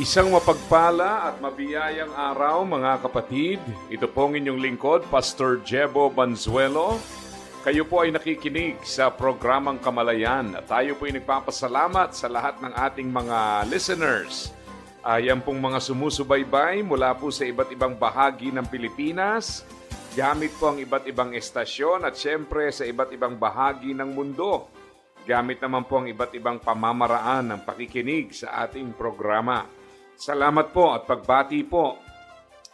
Isang mapagpala at mabiyayang araw mga kapatid. Ito pong inyong lingkod, Pastor Jebo Banzuelo. Kayo po ay nakikinig sa programang Kamalayan at tayo po ay nagpapasalamat sa lahat ng ating mga listeners. Ayan pong mga sumusubaybay mula po sa iba't ibang bahagi ng Pilipinas, gamit po ang iba't ibang estasyon at syempre sa iba't ibang bahagi ng mundo. Gamit naman po ang iba't ibang pamamaraan ng pakikinig sa ating programa. Salamat po at pagbati po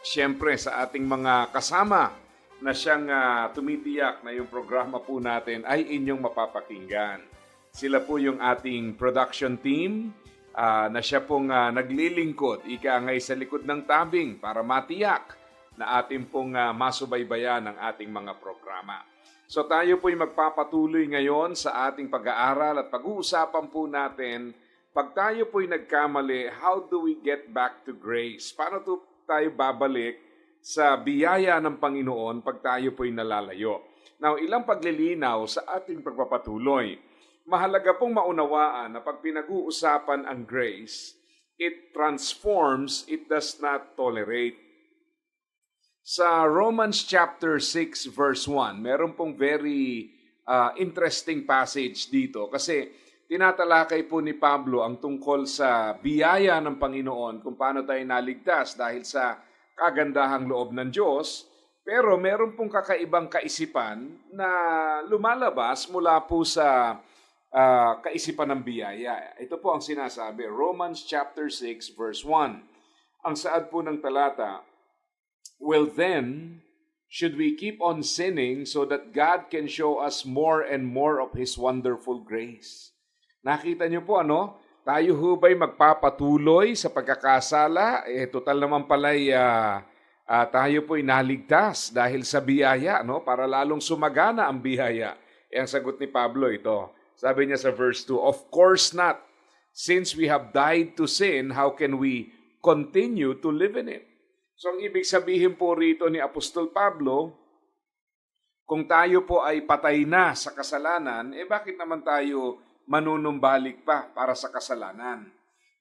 siyempre sa ating mga kasama na siyang ah, tumitiyak na yung programa po natin ay inyong mapapakinggan. Sila po yung ating production team ah, na siya pong ah, naglilingkod, ika ngay sa likod ng tabing para matiyak na ating pong ah, masubaybayan ang ating mga programa. So tayo po'y magpapatuloy ngayon sa ating pag-aaral at pag-uusapan po natin pag tayo po'y nagkamali, how do we get back to grace? Paano to tayo babalik sa biyaya ng Panginoon pag tayo po'y nalalayo? Now, ilang paglilinaw sa ating pagpapatuloy. Mahalaga pong maunawaan na pag pinag-uusapan ang grace, it transforms, it does not tolerate. Sa Romans chapter 6 verse 1, meron pong very uh, interesting passage dito kasi tinatalakay po ni Pablo ang tungkol sa biyaya ng Panginoon kung paano tayo naligtas dahil sa kagandahang loob ng Diyos. Pero meron pong kakaibang kaisipan na lumalabas mula po sa uh, kaisipan ng biyaya. Ito po ang sinasabi, Romans chapter 6 verse 1. Ang saad po ng talata, Well then, should we keep on sinning so that God can show us more and more of His wonderful grace? Nakita niyo po ano? Tayo ho ba'y magpapatuloy sa pagkakasala? Eh, total naman pala'y uh, uh, tayo po'y naligtas dahil sa biyaya, no? Para lalong sumagana ang biyaya. Eh, ang sagot ni Pablo ito. Sabi niya sa verse 2, Of course not. Since we have died to sin, how can we continue to live in it? So ang ibig sabihin po rito ni Apostol Pablo, kung tayo po ay patay na sa kasalanan, eh bakit naman tayo manunumbalik pa para sa kasalanan?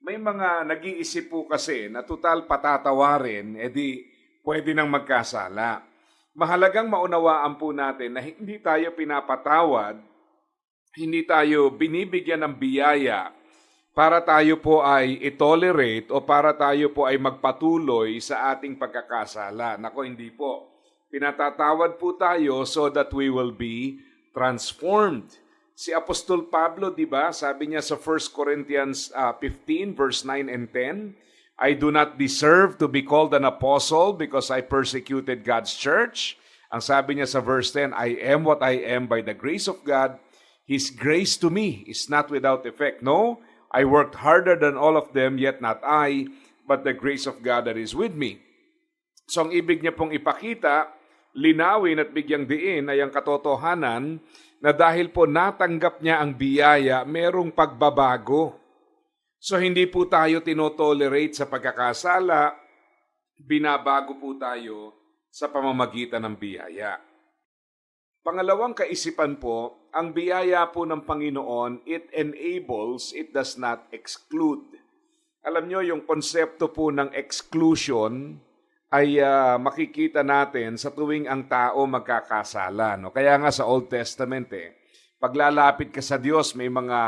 May mga nag-iisip po kasi na total patatawarin, edi pwede nang magkasala. Mahalagang maunawaan po natin na hindi tayo pinapatawad, hindi tayo binibigyan ng biyaya para tayo po ay itolerate o para tayo po ay magpatuloy sa ating pagkakasala. Nako, hindi po. Pinatatawad po tayo so that we will be transformed. Si Apostol Pablo, di ba, sabi niya sa 1 Corinthians uh, 15 verse 9 and 10, I do not deserve to be called an apostle because I persecuted God's church. Ang sabi niya sa verse 10, I am what I am by the grace of God. His grace to me is not without effect. No, I worked harder than all of them, yet not I, but the grace of God that is with me. So ang ibig niya pong ipakita, linawin at bigyang diin ay ang katotohanan na dahil po natanggap niya ang biyaya, merong pagbabago. So hindi po tayo tinotolerate sa pagkakasala, binabago po tayo sa pamamagitan ng biyaya. Pangalawang kaisipan po, ang biyaya po ng Panginoon, it enables, it does not exclude. Alam nyo, yung konsepto po ng exclusion ay uh, makikita natin sa tuwing ang tao magkakasala. No? Kaya nga sa Old Testament, eh, paglalapit ka sa Diyos, may mga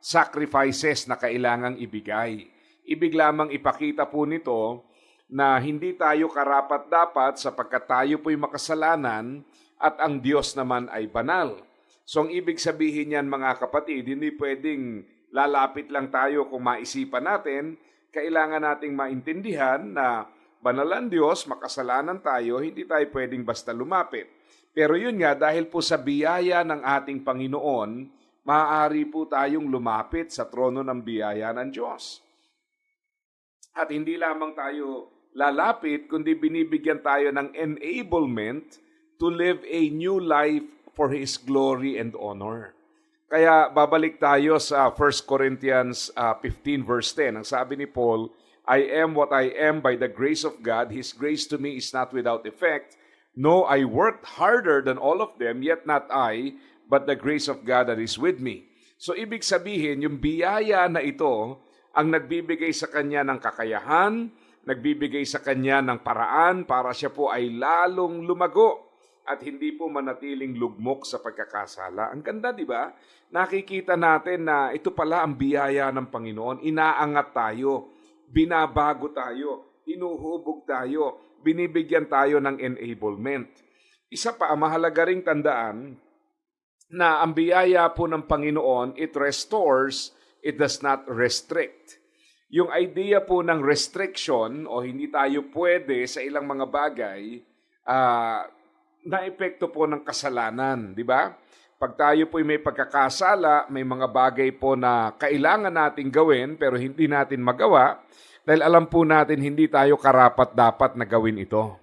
sacrifices na kailangang ibigay. Ibig lamang ipakita po nito na hindi tayo karapat-dapat sapagkat tayo po'y makasalanan, at ang Diyos naman ay banal. So ang ibig sabihin niyan mga kapatid, hindi pwedeng lalapit lang tayo kung maisipan natin, kailangan nating maintindihan na banal ang Diyos, makasalanan tayo, hindi tayo pwedeng basta lumapit. Pero yun nga, dahil po sa biyaya ng ating Panginoon, maaari po tayong lumapit sa trono ng biyaya ng Diyos. At hindi lamang tayo lalapit, kundi binibigyan tayo ng enablement to live a new life for His glory and honor. Kaya babalik tayo sa 1 Corinthians uh, 15 verse 10. Ang sabi ni Paul, I am what I am by the grace of God. His grace to me is not without effect. No, I worked harder than all of them, yet not I, but the grace of God that is with me. So ibig sabihin, yung biyaya na ito ang nagbibigay sa kanya ng kakayahan, nagbibigay sa kanya ng paraan para siya po ay lalong lumago at hindi po manatiling lugmok sa pagkakasala. Ang ganda, di ba? Nakikita natin na ito pala ang biyaya ng Panginoon. Inaangat tayo, binabago tayo, hinuhubog tayo, binibigyan tayo ng enablement. Isa pa, mahalaga ring tandaan na ang biyaya po ng Panginoon, it restores, it does not restrict. Yung idea po ng restriction o hindi tayo pwede sa ilang mga bagay, ah, na epekto po ng kasalanan, di ba? Pag tayo po may pagkakasala, may mga bagay po na kailangan nating gawin pero hindi natin magawa dahil alam po natin hindi tayo karapat dapat na gawin ito.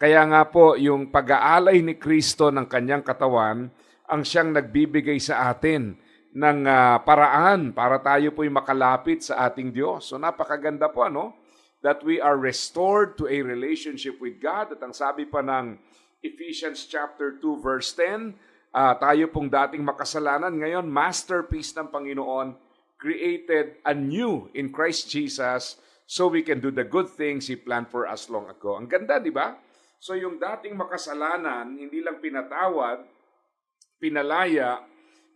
Kaya nga po yung pag-aalay ni Kristo ng kanyang katawan ang siyang nagbibigay sa atin ng ah, paraan para tayo po'y makalapit sa ating Diyos. So napakaganda po ano? That we are restored to a relationship with God. At ang sabi pa ng Ephesians chapter 2 verse 10, ah, tayo pong dating makasalanan ngayon, masterpiece ng Panginoon, created anew in Christ Jesus so we can do the good things He planned for us long ago. Ang ganda, di ba? So yung dating makasalanan, hindi lang pinatawad, pinalaya,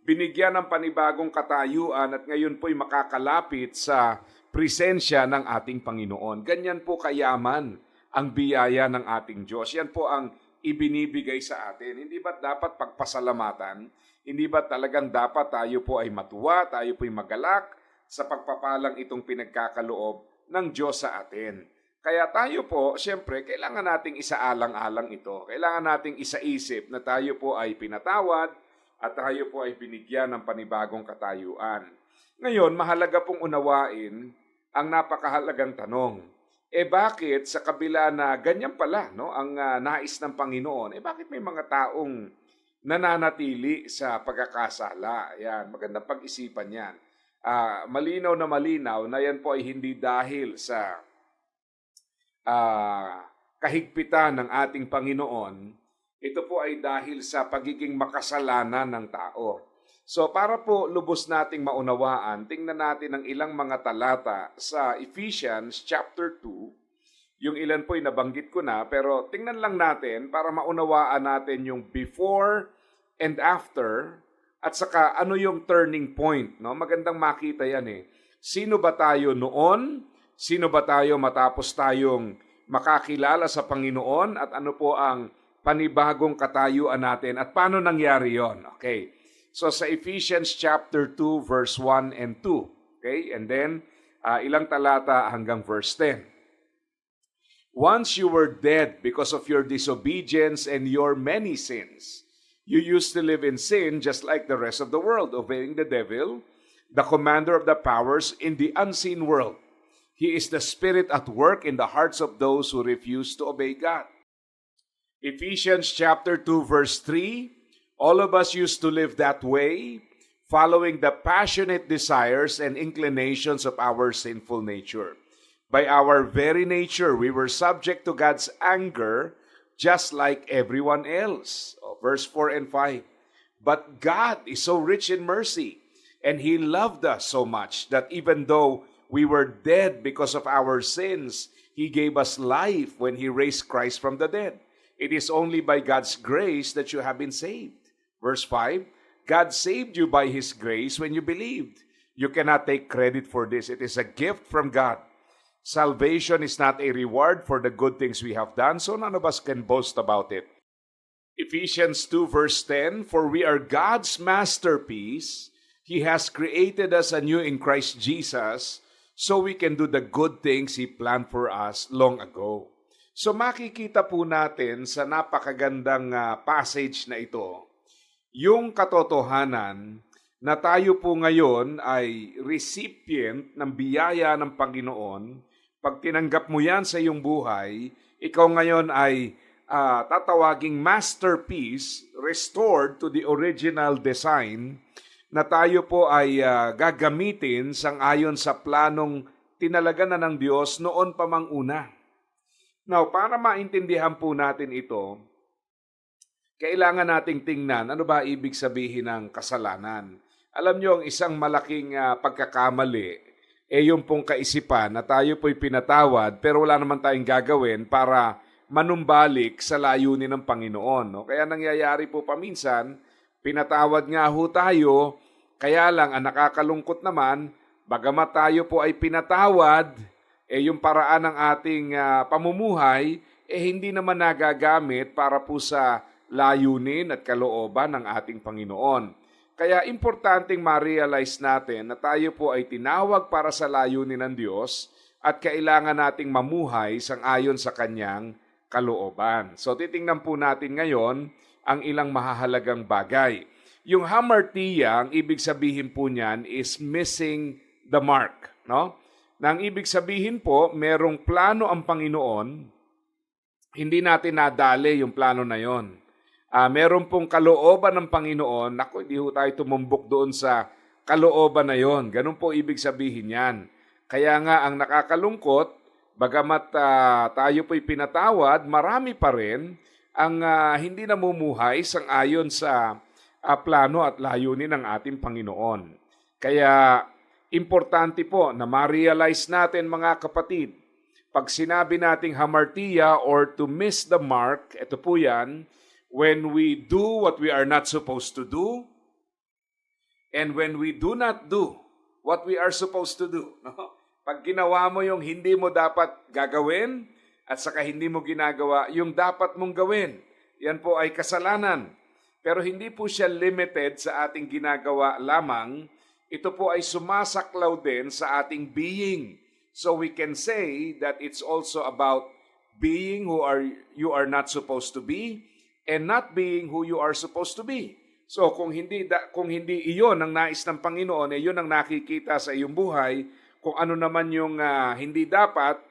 binigyan ng panibagong katayuan at ngayon po'y makakalapit sa presensya ng ating Panginoon. Ganyan po kayaman ang biyaya ng ating Diyos. Yan po ang ibinibigay sa atin. Hindi ba dapat pagpasalamatan? Hindi ba talagang dapat tayo po ay matuwa, tayo po'y magalak sa pagpapalang itong pinagkakaloob ng Diyos sa atin? Kaya tayo po, siyempre, kailangan nating isaalang-alang ito. Kailangan nating isaisip na tayo po ay pinatawad at tayo po ay binigyan ng panibagong katayuan. Ngayon, mahalaga pong unawain ang napakahalagang tanong. Eh bakit sa kabila na ganyan pala no, ang ah, nais ng Panginoon, eh bakit may mga taong nananatili sa pagkakasala? Yan, magandang pag-isipan yan. Ah, malinaw na malinaw na yan po ay hindi dahil sa ah, kahigpitan ng ating Panginoon, ito po ay dahil sa pagiging makasalanan ng tao. So para po lubos nating maunawaan, tingnan natin ang ilang mga talata sa Ephesians chapter 2. Yung ilan po ay nabanggit ko na, pero tingnan lang natin para maunawaan natin yung before and after at saka ano yung turning point. No? Magandang makita yan eh. Sino ba tayo noon? Sino ba tayo matapos tayong makakilala sa Panginoon? At ano po ang panibagong katayuan natin? At paano nangyari yon? Okay. So sa Ephesians chapter 2 verse 1 and 2. Okay? And then ah, ilang talata hanggang verse 10. Once you were dead because of your disobedience and your many sins. You used to live in sin just like the rest of the world, obeying the devil, the commander of the powers in the unseen world. He is the spirit at work in the hearts of those who refuse to obey God. Ephesians chapter 2 verse 3, all of us used to live that way, following the passionate desires and inclinations of our sinful nature. By our very nature, we were subject to God's anger just like everyone else. Oh, verse 4 and 5. But God is so rich in mercy, and He loved us so much that even though we were dead because of our sins, He gave us life when He raised Christ from the dead. It is only by God's grace that you have been saved. Verse 5 God saved you by His grace when you believed. You cannot take credit for this, it is a gift from God. Salvation is not a reward for the good things we have done, so none of us can boast about it. Ephesians 2, verse 10 For we are God's masterpiece. He has created us anew in Christ Jesus so we can do the good things He planned for us long ago. So makikita po natin sa napakagandang ah, passage na ito, yung katotohanan na tayo po ngayon ay recipient ng biyaya ng Panginoon Pag tinanggap mo yan sa iyong buhay, ikaw ngayon ay ah, tatawaging masterpiece restored to the original design na tayo po ay ah, gagamitin sang ayon sa planong tinalaga na ng Diyos noon pa mang una. Now, para maintindihan po natin ito, kailangan nating tingnan ano ba ibig sabihin ng kasalanan. Alam nyo, ang isang malaking ah, pagkakamali, eh yung pong kaisipan na tayo po'y pinatawad pero wala naman tayong gagawin para manumbalik sa layunin ng Panginoon. No? Kaya nangyayari po paminsan, pinatawad nga ho tayo, kaya lang ang nakakalungkot naman, bagamat tayo po ay pinatawad, eh yung paraan ng ating ah, pamumuhay, eh hindi naman nagagamit para po sa layunin at kalooban ng ating Panginoon. Kaya importanteng ma-realize natin na tayo po ay tinawag para sa layunin ng Diyos at kailangan nating mamuhay sang ayon sa kanyang kalooban. So titingnan po natin ngayon ang ilang mahahalagang bagay. Yung hamartia, ang ibig sabihin po niyan is missing the mark. No? Na ang ibig sabihin po, merong plano ang Panginoon, hindi natin nadali yung plano na yon. Ah, meron pong kalooban ng Panginoon, naku, hindi ho tayo tumumbok doon sa kalooban na yon. Ganun po ibig sabihin yan. Kaya nga ang nakakalungkot, bagamat ah, tayo po'y pinatawad, marami pa rin ang ah, hindi namumuhay sang ayon sa ah, plano at layunin ng ating Panginoon. Kaya importante po na ma-realize natin mga kapatid, pag sinabi nating hamartia or to miss the mark, ito po yan, when we do what we are not supposed to do, and when we do not do what we are supposed to do. No? Pag ginawa mo yung hindi mo dapat gagawin, at saka hindi mo ginagawa yung dapat mong gawin, yan po ay kasalanan. Pero hindi po siya limited sa ating ginagawa lamang, ito po ay sumasaklaw din sa ating being. So we can say that it's also about being who are you are not supposed to be and not being who you are supposed to be. So kung hindi da, kung hindi iyon ang nais ng Panginoon, eh yun ang nakikita sa iyong buhay, kung ano naman yung ah, hindi dapat,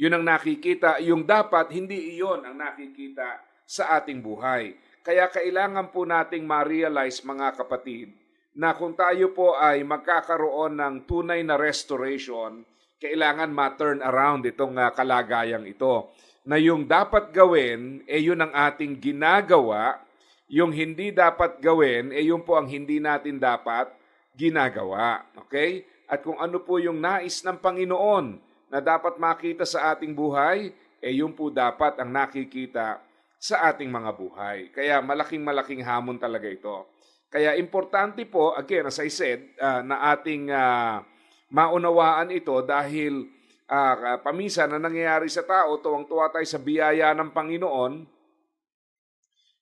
yun ang nakikita, yung dapat hindi iyon ang nakikita sa ating buhay. Kaya kailangan po nating ma-realize mga kapatid na kung tayo po ay magkakaroon ng tunay na restoration, kailangan ma-turn around itong ah, kalagayang ito. Na yung dapat gawin, eh yun ang ating ginagawa, yung hindi dapat gawin, eh yun po ang hindi natin dapat ginagawa. Okay? At kung ano po yung nais ng Panginoon na dapat makita sa ating buhay, eh yun po dapat ang nakikita sa ating mga buhay. Kaya malaking malaking hamon talaga ito. Kaya importante po, again, as I said, ah, na ating ah, maunawaan ito dahil ah, paminsan na nangyayari sa tao, tuwang-tuwa tayo sa biyaya ng Panginoon,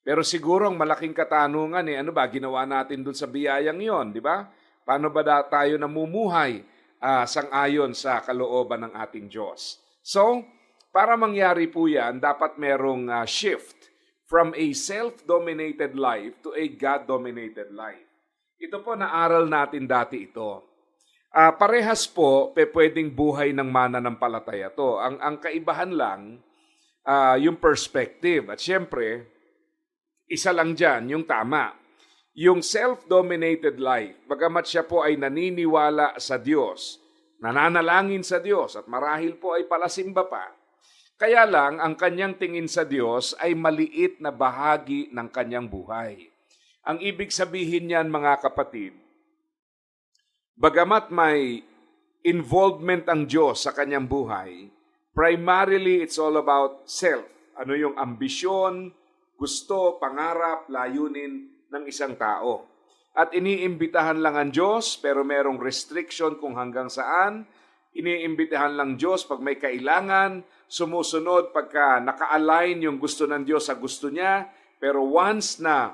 pero siguro ang malaking katanungan eh, ano ba, ginawa natin dun sa biyayang yon, di ba? Paano ba da- tayo namumuhay ah, sang-ayon sa kalooban ng ating Diyos? So, para mangyari po yan, dapat merong ah, shift from a self-dominated life to a God-dominated life. Ito po naaral natin dati ito. Ah, parehas po, pe pwedeng buhay ng mananampalataya to. Ang, ang kaibahan lang, ah, yung perspective. At syempre, isa lang dyan, yung tama. Yung self-dominated life, bagamat siya po ay naniniwala sa Diyos, nananalangin sa Diyos at marahil po ay palasimba pa, kaya lang ang kanyang tingin sa Diyos ay maliit na bahagi ng kanyang buhay. Ang ibig sabihin niyan mga kapatid, bagamat may involvement ang Diyos sa kanyang buhay, primarily it's all about self. Ano yung ambisyon, gusto, pangarap, layunin ng isang tao. At iniimbitahan lang ang Diyos pero merong restriction kung hanggang saan. Iniimbitahan lang Diyos pag may kailangan, sumusunod pagka naka-align yung gusto ng Diyos sa gusto niya. Pero once na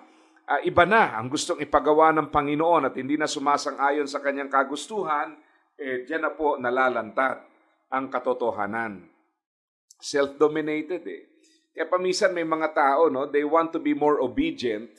ah, iba na ang gustong ipagawa ng Panginoon at hindi na sumasang-ayon sa kanyang kagustuhan, eh diyan na po nalalantad ang katotohanan. Self-dominated eh. Kaya paminsan may mga tao, no, they want to be more obedient,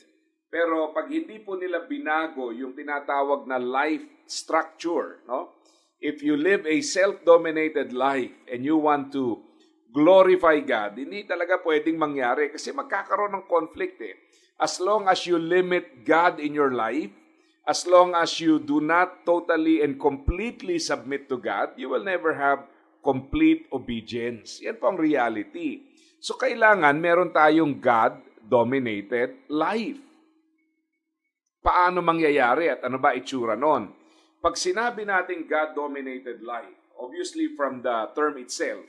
pero pag hindi po nila binago yung tinatawag na life structure, no? if you live a self-dominated life and you want to glorify God, hindi talaga pwedeng mangyari kasi magkakaroon ng conflict eh. As long as you limit God in your life, as long as you do not totally and completely submit to God, you will never have complete obedience. Yan po ang reality. So kailangan meron tayong God-dominated life. Paano mangyayari at ano ba itsura nun? Pag sinabi natin God-dominated life, obviously from the term itself,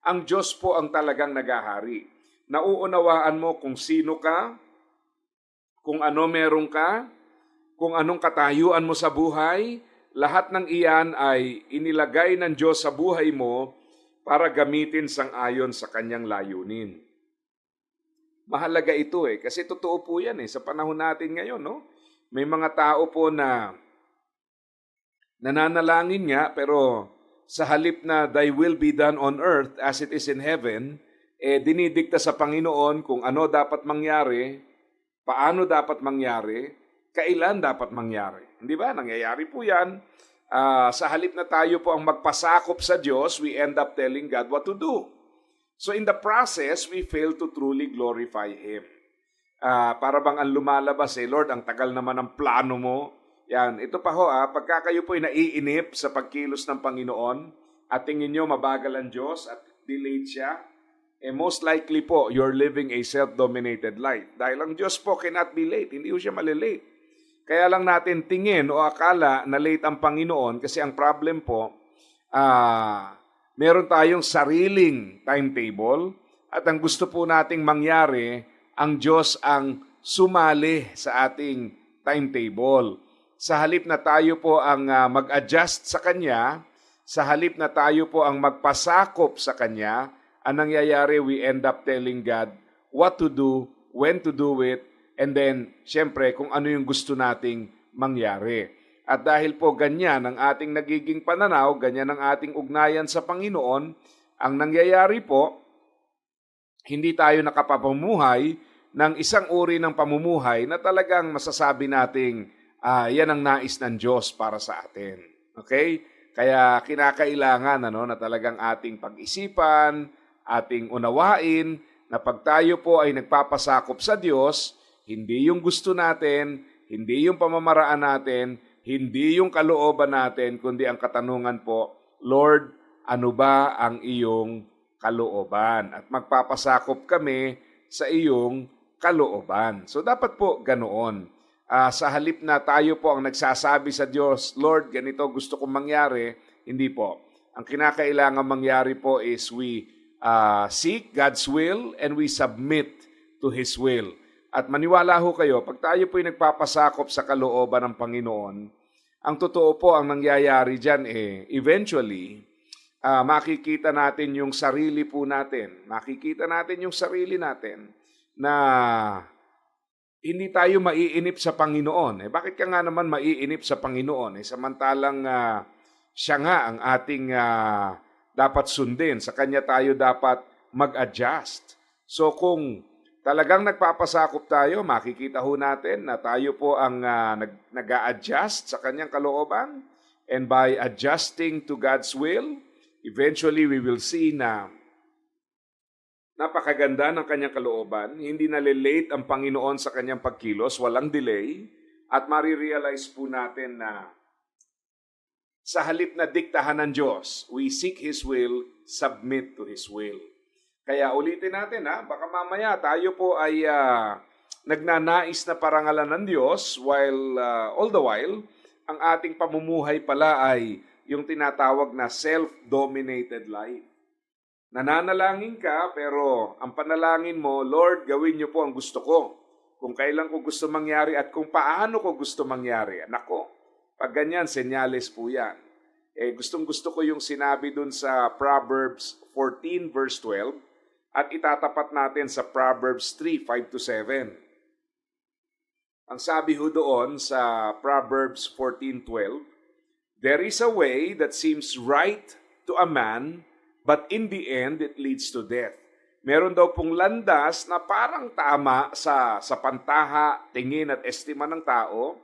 ang Diyos po ang talagang nagahari. Nauunawaan mo kung sino ka, kung ano meron ka, kung anong katayuan mo sa buhay, lahat ng iyan ay inilagay ng Diyos sa buhay mo para gamitin sang ayon sa kanyang layunin. Mahalaga ito eh, kasi totoo po yan eh, sa panahon natin ngayon, no? May mga tao po na nananalangin nga, pero sa halip na thy will be done on earth as it is in heaven, eh dinidikta sa Panginoon kung ano dapat mangyari, paano dapat mangyari, kailan dapat mangyari. Hindi ba? Nangyayari po yan. Ah, sa halip na tayo po ang magpasakop sa Diyos, we end up telling God what to do. So in the process, we fail to truly glorify Him. Ah, para bang ang lumalabas eh, Lord, ang tagal naman ng plano mo. Yan, ito pa ho ah, pagka kayo po ay naiinip sa pagkilos ng Panginoon at tingin nyo mabagal ang Diyos at delayed siya, eh most likely po, you're living a self-dominated life. Dahil ang Diyos po cannot be late, hindi po siya malilate. Kaya lang natin tingin o akala na late ang Panginoon kasi ang problem po, ah, meron tayong sariling timetable at ang gusto po nating mangyari, ang Diyos ang sumali sa ating timetable. Sa halip na tayo po ang ah, mag-adjust sa Kanya, sa halip na tayo po ang magpasakop sa Kanya, ang nangyayari, we end up telling God what to do, when to do it, and then, syempre, kung ano yung gusto nating mangyari. At dahil po ganyan ang ating nagiging pananaw, ganyan ang ating ugnayan sa Panginoon, ang nangyayari po, hindi tayo nakapapumuhay ng isang uri ng pamumuhay na talagang masasabi nating ah, yan ang nais ng Diyos para sa atin. Okay? Kaya kinakailangan ano, na talagang ating pag-isipan, ating unawain, na pag tayo po ay nagpapasakop sa Diyos, hindi yung gusto natin, hindi yung pamamaraan natin, hindi yung kalooban natin, kundi ang katanungan po, Lord, ano ba ang iyong kalooban? At magpapasakop kami sa iyong kalooban. So dapat po ganoon. Ah, sa halip na tayo po ang nagsasabi sa Diyos, Lord, ganito gusto kong mangyari, hindi po. Ang kinakailangan mangyari po is we ah, seek God's will and we submit to His will. At maniwala ho kayo, pag tayo po'y nagpapasakop sa kalooban ng Panginoon, ang totoo po ang nangyayari dyan eh, eventually, ah, makikita natin yung sarili po natin. Makikita natin yung sarili natin na hindi tayo maiinip sa Panginoon. Eh, bakit ka nga naman maiinip sa Panginoon? Eh, samantalang ah, siya nga ang ating ah, dapat sundin. Sa Kanya tayo dapat mag-adjust. So kung talagang nagpapasakop tayo, makikita ho natin na tayo po ang ah, nag, nag-a-adjust sa Kanyang kalooban. And by adjusting to God's will, eventually we will see na napakaganda ng kanyang kalooban, hindi nalilate ang Panginoon sa kanyang pagkilos, walang delay, at marirealize po natin na sa halip na diktahan ng Diyos, we seek His will, submit to His will. Kaya ulitin natin ha, baka mamaya tayo po ay ah, nagnanais na parangalan ng Diyos while ah, all the while ang ating pamumuhay pala ay yung tinatawag na self-dominated life. Nananalangin ka, pero ang panalangin mo, Lord, gawin niyo po ang gusto ko. Kung kailan ko gusto mangyari at kung paano ko gusto mangyari. Nako, pag ganyan, senyales po yan. Eh, gustong gusto ko yung sinabi dun sa Proverbs 14 verse 12 at itatapat natin sa Proverbs 3, 5 to 7. Ang sabi ho doon sa Proverbs 14:12, There is a way that seems right to a man, but in the end it leads to death. Meron daw pong landas na parang tama sa sa pantaha, tingin at estima ng tao,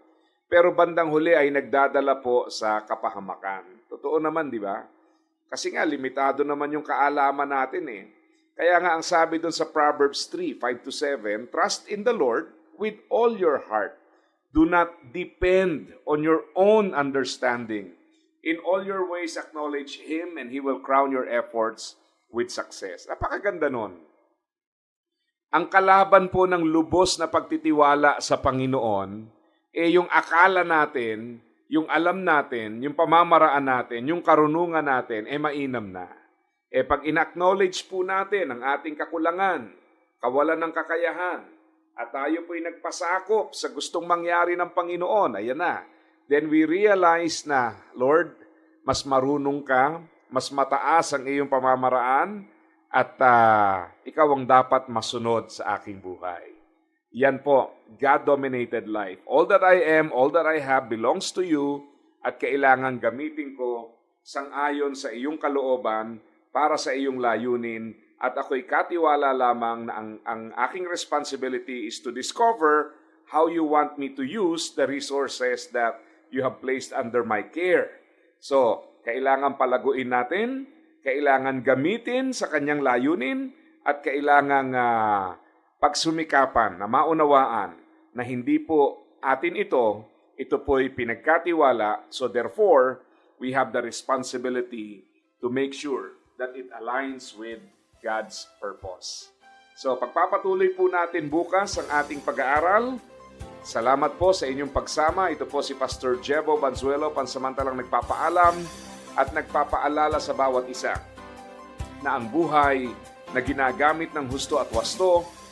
pero bandang huli ay nagdadala po sa kapahamakan. Totoo naman, di ba? Kasi nga, limitado naman yung kaalaman natin eh. Kaya nga ang sabi doon sa Proverbs 3, 5 to 7, Trust in the Lord with all your heart. Do not depend on your own understanding. In all your ways acknowledge Him and He will crown your efforts with success. Napakaganda nun. Ang kalaban po ng lubos na pagtitiwala sa Panginoon, eh yung akala natin, yung alam natin, yung pamamaraan natin, yung karunungan natin, eh mainam na. Eh pag in-acknowledge po natin ang ating kakulangan, kawalan ng kakayahan, at tayo po'y nagpasakop sa gustong mangyari ng Panginoon, ayan na, then we realize na, Lord, mas marunong ka, mas mataas ang iyong pamamaraan, at ah, ikaw ang dapat masunod sa aking buhay. Yan po, God-dominated life. All that I am, all that I have belongs to you at kailangan gamitin ko sang-ayon sa iyong kalooban para sa iyong layunin at ako'y katiwala lamang na ang, ang aking responsibility is to discover how you want me to use the resources that you have placed under my care. So, kailangan palaguin natin, kailangan gamitin sa kanyang layunin, at kailangan ah, pagsumikapan na maunawaan na hindi po atin ito, ito po'y pinagkatiwala. So therefore, we have the responsibility to make sure that it aligns with God's purpose. So pagpapatuloy po natin bukas ang ating pag-aaral. Salamat po sa inyong pagsama. Ito po si Pastor Jebo Banzuelo, pansamantalang nagpapaalam at nagpapaalala sa bawat isa na ang buhay na ginagamit ng husto at wasto